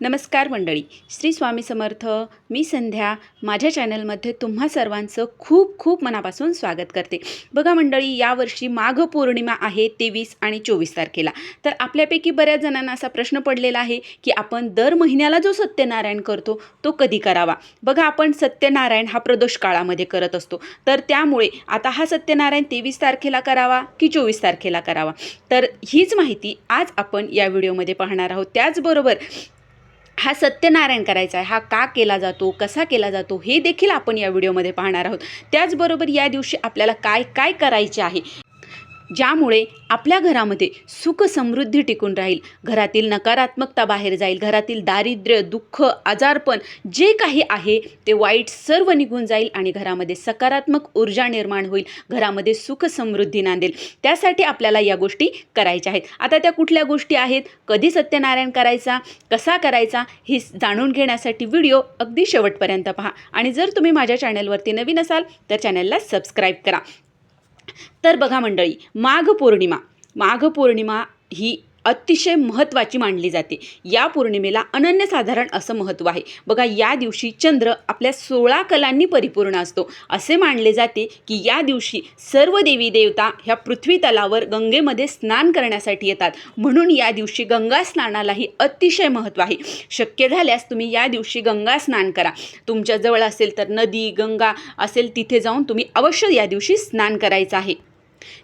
नमस्कार मंडळी. श्री स्वामी समर्थ. मी संध्या. माझ्या चॅनलमध्ये तुम्हा सर्वांचं खूप खूप मनापासून स्वागत करते. बघा मंडळी यावर्षी माघ पौर्णिमा आहे तेवीस आणि चोवीस तारखेला. तर आपल्यापैकी बऱ्याच जणांना असा प्रश्न पडलेला आहे की आपण दर महिन्याला जो सत्यनारायण करतो तो कधी करावा? बघा आपण सत्यनारायण हा प्रदोष काळामध्ये करत असतो. तर त्यामुळे आता हा सत्यनारायण तेवीस तारखेला करावा की चोवीस तारखेला करावा? तर हीच माहिती आज आपण या व्हिडिओमध्ये पाहणार आहोत. त्याचबरोबर हा सत्यनारायण करायचा आहे. हा का केला जातो? कसा केला जातो? हे देखील आपण या व्हिडिओमध्ये पाहणार आहोत. त्याचबरोबर या दिवशी आपल्याला काय काय करायचे आहे? ज्यामुळे आपल्या घरामध्ये सुख समृद्धी टिकून राहील. घरातील नकारात्मकता बाहेर जाईल. घरातील दारिद्र्य दुःख आजारपण जे काही आहे ते वाईट सर्व निघून जाईल आणि घरामध्ये सकारात्मक ऊर्जा निर्माण होईल. घरामध्ये सुख समृद्धी नांदेल. त्यासाठी आपल्याला या गोष्टी करायच्या आहेत. आता त्या कुठल्या गोष्टी आहेत? कधी सत्यनारायण करायचा? कसा करायचा? हे जाणून घेण्यासाठी व्हिडिओ अगदी शेवटपर्यंत पहा. आणि जर तुम्ही माझ्या चॅनलवरती नवीन असाल तर चॅनलला सबस्क्राईब करा. तर बघा मंडळी माघ पौर्णिमा. माघ पौर्णिमा ही अतिशय महत्त्वाची मानली जाते. या पौर्णिमेला अनन्यसाधारण असं महत्त्व आहे. बघा या दिवशी चंद्र आपल्या सोळा कलांनी परिपूर्ण असतो. असे मानले जाते की या दिवशी सर्व देवी देवता ह्या पृथ्वी तलावर गंगेमध्ये स्नान करण्यासाठी येतात. म्हणून या दिवशी गंगा स्नानालाही अतिशय महत्त्व आहे. शक्य झाल्यास तुम्ही या दिवशी गंगा स्नान करा. तुमच्याजवळ असेल तर नदी गंगा असेल तिथे जाऊन तुम्ही अवश्य या दिवशी स्नान करायचं आहे.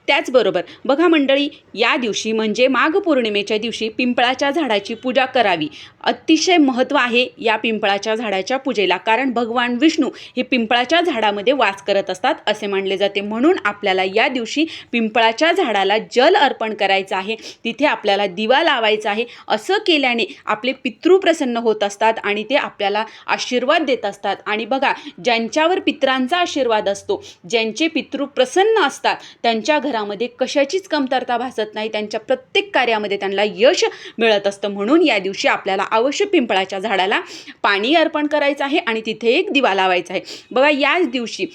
त्याचबरोबर बघा मंडळी या दिवशी म्हणजे माघ पौर्णिमेच्या दिवशी पिंपळाच्या झाडाची पूजा करावी. अतिशय महत्त्व आहे या पिंपळाच्या झाडाच्या पूजेला. कारण भगवान विष्णू हे पिंपळाच्या झाडामध्ये वास करत असतात असे मानले जाते. म्हणून आपल्याला या दिवशी पिंपळाच्या झाडाला जल अर्पण करायचं आहे. तिथे आपल्याला दिवा लावायचा आहे. असं केल्याने आपले पितृ प्रसन्न होत असतात आणि ते आपल्याला आशीर्वाद देत असतात. आणि बघा ज्यांच्यावर पित्रांचा आशीर्वाद असतो ज्यांचे पितृ प्रसन्न असतात त्यांच्या घरामध्ये कशाचीच कमतरता भासत नाही त्यांच्या प्रत्येक कार्यामध्ये त्यांना यश मिळत असतं. म्हणून या दिवशी आपल्याला अवश्य पिंपळाच्या झाडाला पाणी अर्पण करायचं आहे आणि तिथे एक दिवा लावायचा आहे. बघा याच दिवशी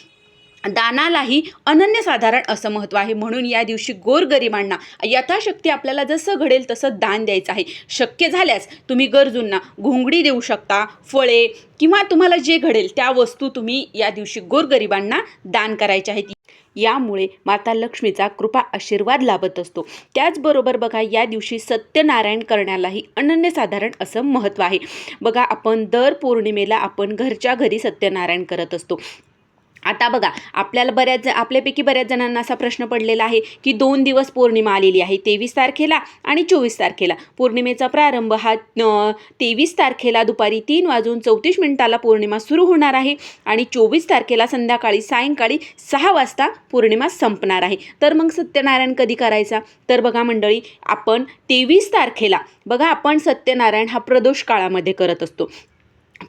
दानालाही अनन्यसाधारण असं महत्त्व आहे. म्हणून या दिवशी गोरगरिबांना यथाशक्ती आपल्याला जसं घडेल तसं दान द्यायचं आहे. शक्य झाल्यास तुम्ही गरजूंना घोंगडी देऊ शकता फळे किंवा तुम्हाला जे घडेल त्या वस्तू तुम्ही या दिवशी गोरगरिबांना दान करायच्या आहेत. यामुळे माता लक्ष्मीचा कृपा आशीर्वाद लाभत असतो. त्याचबरोबर बघा या दिवशी सत्यनारायण करण्यालाही अनन्यसाधारण असं महत्त्व आहे. बघा आपण दर पौर्णिमेला आपण घरच्या घरी सत्यनारायण करत असतो. आता बघा आपल्याला बऱ्याच आपल्यापैकी बऱ्याच जणांना असा प्रश्न पडलेला आहे की दोन दिवस पौर्णिमा आलेली आहे तेवीस तारखेला आणि चोवीस तारखेला. पौर्णिमेचा प्रारंभ हा तेवीस तारखेला दुपारी तीन वाजून चौतीस मिनिटाला पौर्णिमा सुरू होणार आहे आणि चोवीस तारखेला संध्याकाळी सायंकाळी सहा वाजता पौर्णिमा संपणार आहे. तर मग सत्यनारायण कधी करायचा? तर बघा मंडळी आपण तेवीस तारखेला बघा आपण सत्यनारायण हा प्रदोष काळामध्ये करत असतो.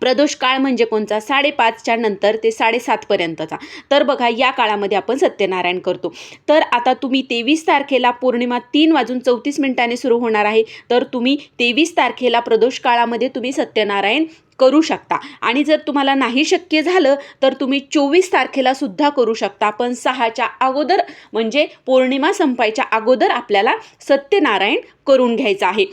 प्रदोष काळ म्हणजे कोणता साडेपाचच्या नंतर ते साडेसातपर्यंतचा तर बघा या काळामध्ये आपण सत्यनारायण करतो. तर आता तुम्ही तेवीस तारखेला पौर्णिमा तीन वाजून चौतीस मिनिटांनी सुरू होणार आहे. तर तुम्ही तेवीस तारखेला प्रदोष काळामध्ये तुम्ही सत्यनारायण करू शकता. आणि जर तुम्हाला नाही शक्य झालं तर तुम्ही चोवीस तारखेला सुद्धा करू शकता. पण सहाच्या अगोदर म्हणजे पौर्णिमा संपायच्या अगोदर आपल्याला सत्यनारायण करून घ्यायचं आहे.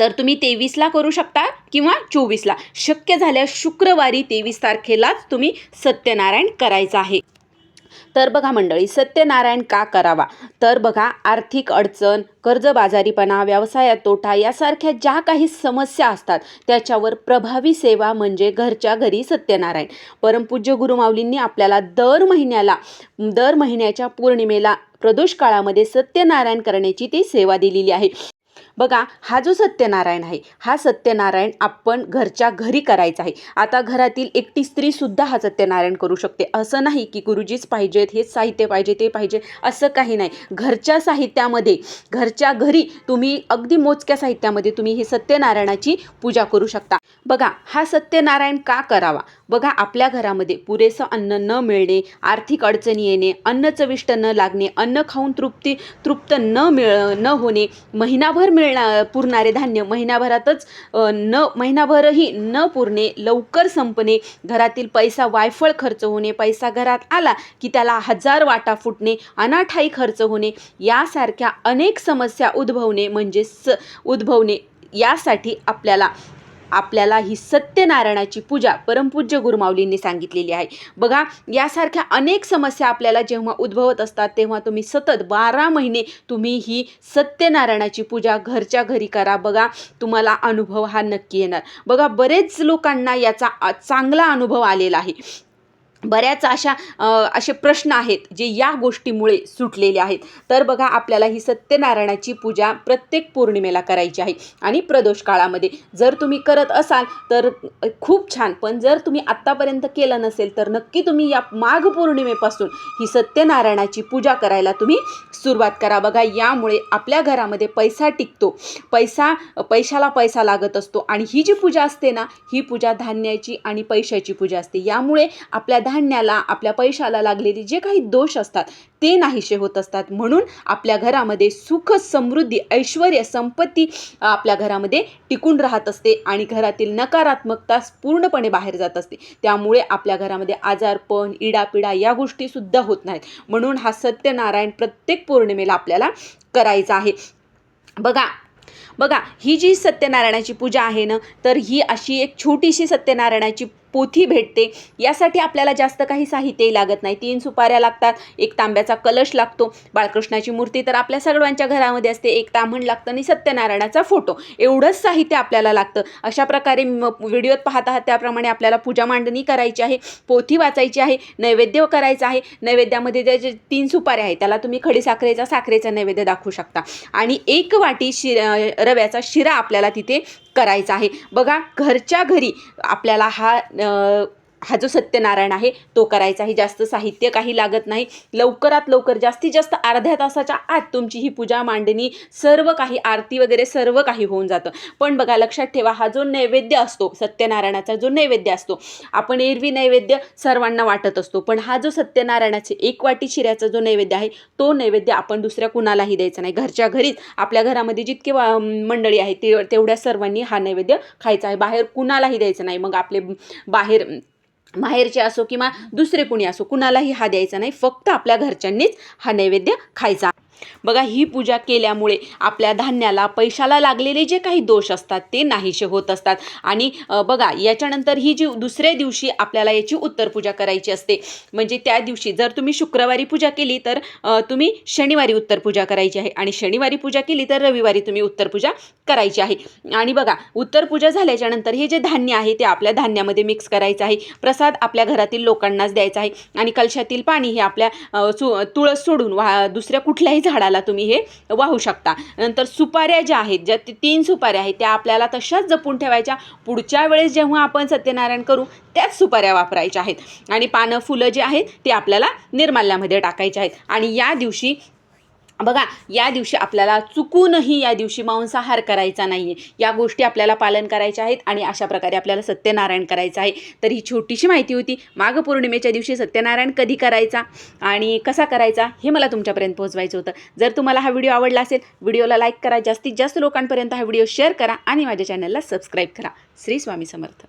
तर तुम्ही तेवीसला करू शकता किंवा चोवीसला. शक्य झाल्यास शुक्रवारी तेवीस तारखेलाच तुम्ही सत्यनारायण करायचं आहे. तर बघा मंडळी सत्यनारायण का करावा? तर बघा आर्थिक अडचण कर्जबाजारीपणा व्यवसायात तोटा यासारख्या ज्या काही समस्या असतात त्याच्यावर प्रभावी सेवा म्हणजे घरच्या घरी सत्यनारायण. परमपूज्य गुरुमाऊलींनी आपल्याला दर महिन्याला दर महिन्याच्या पौर्णिमेला प्रदोष काळामध्ये सत्यनारायण करण्याची ती सेवा दिलेली आहे. बघा हा जो सत्यनारायण आहे हा सत्यनारायण आपण घरच्या घरी करायचा आहे. आता घरातील एकटी स्त्रीसुद्धा हा सत्यनारायण करू शकते. असं नाही की गुरुजीच पाहिजेत हेच साहित्य पाहिजे ते पाहिजे असं काही नाही. घरच्या साहित्यामध्ये घरच्या घरी तुम्ही अगदी मोजक्या साहित्यामध्ये तुम्ही ही सत्यनारायणाची पूजा करू शकता. बघा हा सत्यनारायण का करावा? बघा आपल्या घरामध्ये पुरेसं अन्न न मिळणे आर्थिक अडचणी येणे अन्न चविष्ट न लागणे अन्न खाऊन तृप्ती तृप्त न मिळ न होणे महिनाभर मिळणार पुरणारे धान्य महिनाभरातच न महिनाभरही न पुरणे लवकर संपणे घरातील पैसा वायफळ खर्च होणे पैसा घरात आला की त्याला हजार वाटा फुटणे अनाठाई खर्च होणे यासारख्या अनेक समस्या उद्भवणे म्हणजे स उद्भवणे यासाठी आपल्याला आपल्याला ही सत्यनारायणाची पूजा परमपूज्य गुरुमाऊलींनी सांगितलेली आहे. बघा यासारख्या अनेक समस्या आपल्याला जेव्हा उद्भवत असतात तेव्हा तुम्ही सतत बारा महिने तुम्ही ही सत्यनारायणाची पूजा घरच्या घरी करा. बघा तुम्हाला अनुभव हा नक्की येणार. बघा बरेच लोकांना याचा चांगला अनुभव आलेला आहे. बऱ्याच अशा असे प्रश्न आहेत जे या गोष्टीमुळे सुटलेले आहेत. तर बघा आपल्याला ही सत्यनारायणाची पूजा प्रत्येक पौर्णिमेला करायची आहे. आणि प्रदोष काळामध्ये जर तुम्ही करत असाल तर खूप छान. पण जर तुम्ही आत्तापर्यंत केलं नसेल तर नक्की तुम्ही या माघ पौर्णिमेपासून ही सत्यनारायणाची पूजा करायला तुम्ही सुरुवात करा. बघा यामुळे आपल्या घरामध्ये पैसा टिकतो. पैसा पैशाला पैसा लागत असतो. आणि ही जी पूजा असते ना ही पूजा धान्याची आणि पैशाची पूजा असते. यामुळे आपल्या धान्याला आपल्या पैशाला लागलेली जे काही दोष असतात ते नाहीसे होत असतात. म्हणून आपल्या घरामध्ये सुख समृद्धी ऐश्वर संपत्ती आपल्या घरामध्ये टिकून राहत असते आणि घरातील नकारात्मकता पूर्णपणे बाहेर जात असते. त्यामुळे आपल्या घरामध्ये आजारपण इडापिडा या गोष्टीसुद्धा होत नाहीत. म्हणून हा सत्यनारायण प्रत्येक पौर्णिमेला आपल्याला करायचा आहे. बघा बघा ही जी सत्यनारायणाची पूजा आहे ना तर ही अशी एक छोटीशी सत्यनारायणाची पोथी भेटते. यासाठी आपल्याला जास्त काही साहित्यही लागत नाही. तीन सुपाऱ्या लागतात एक तांब्याचा कलश लागतो. बाळकृष्णाची मूर्ती तर आपल्या सर्वांच्या घरामध्ये असते. एक ताम्हण लागतं आणि सत्यनारायणाचा फोटो. एवढंच साहित्य आपल्याला लागतं. अशा प्रकारे म- व्हिडिओत पाहत आहात त्याप्रमाणे आपल्याला पूजा मांडणी करायची आहे पोथी वाचायची आहे नैवेद्य करायचं आहे. नैवेद्यामध्ये जे जे तीन सुपाऱ्या आहेत त्याला तुम्ही खडीसाखरेचा साखरेचा नैवेद्य दाखवू शकता. आणि एक वाटी शि रव्याचा शिरा आपल्याला तिथे करायचा आहे. बघा घरच्या घरी आपल्याला हा हा जो सत्यनारायण आहे तो करायचा आहे. जास्त साहित्य काही लागत नाही. लवकरात लवकर जास्तीत जास्त अर्ध्या तासाच्या आत तुमची ही पूजा मांडणी सर्व काही आरती वगैरे सर्व काही होऊन जातं. पण बघा लक्षात ठेवा हा जो नैवेद्य असतो सत्यनारायणाचा जो नैवेद्य असतो आपण एरवी नैवेद्य सर्वांना वाटत असतो. पण हा जो सत्यनारायणाचे एक वाटी शिऱ्याचा जो नैवेद्य आहे तो नैवेद्य आपण दुसऱ्या कुणालाही द्यायचा नाही. घरच्या घरीच आपल्या घरामध्ये जितके मंडळी आहे ते तेवढ्या सर्वांनी हा नैवेद्य खायचा आहे. बाहेर कुणालाही द्यायचं नाही. मग आपले बाहेर माहेरचे असो किंवा दुसरे कुणी असो कुणालाही हा द्यायचा नाही. फक्त आपल्या घरच्यांनीच हा नैवेद्य खायचा. बघा ही पूजा केल्यामुळे आपल्या धान्याला पैशाला लागलेले जे काही दोष असतात ते नाहीसे होत असतात. आणि बघा याच्यानंतर ही जी दुसऱ्या दिवशी आपल्याला याची उत्तर पूजा करायची असते म्हणजे त्या दिवशी जर तुम्ही शुक्रवारी पूजा केली तर तुम्ही शनिवारी उत्तर पूजा करायची आहे. आणि शनिवारी पूजा केली तर रविवारी तुम्ही उत्तर पूजा करायची आहे. आणि बघा उत्तर पूजा झाल्याच्यानंतर हे जे धान्य आहे ते आपल्या धान्यामध्ये मिक्स करायचं आहे. प्रसाद आपल्या घरातील लोकांनाच द्यायचा आहे. आणि कलशातील पाणी हे आपल्या सु तुळस सोडून वा दुसऱ्या कुठल्याही झाडाला तुम्ही हे वाहू शकता. नंतर सुपाऱ्या ज्या आहेत ज्या तीन सुपाऱ्या आहेत त्या आपल्याला तशाच जपून ठेवायच्या. पुढच्या वेळेस जेव्हा आपण सत्यनारायण करू त्याच सुपाऱ्या वापरायच्या आहेत. आणि पानं फुलं जे आहेत ते आपल्याला निर्माल्यामध्ये टाकायचे आहेत. आणि या दिवशी बघा या दिवशी आपल्याला चुकूनही या दिवशी मांसाहार करायचा नाही आहे या गोष्टी आपल्याला पालन करायच्या आहेत आणि अशा प्रकारे आपल्याला सत्यनारायण करायचं आहे. तर ही छोटीशी माहिती होती. माघ पौर्णिमेच्या दिवशी सत्यनारायण कधी करायचा आणि कसा करायचा हे मला तुमच्यापर्यंत पोहोचवायचं होतं. जर तुम्हाला हा व्हिडिओ आवडला असेल व्हिडिओला लाईक करा. जास्तीत जास्त लोकांपर्यंत हा व्हिडिओ शेअर करा आणि माझ्या चॅनलला सबस्क्राईब करा. श्री स्वामी समर्थ.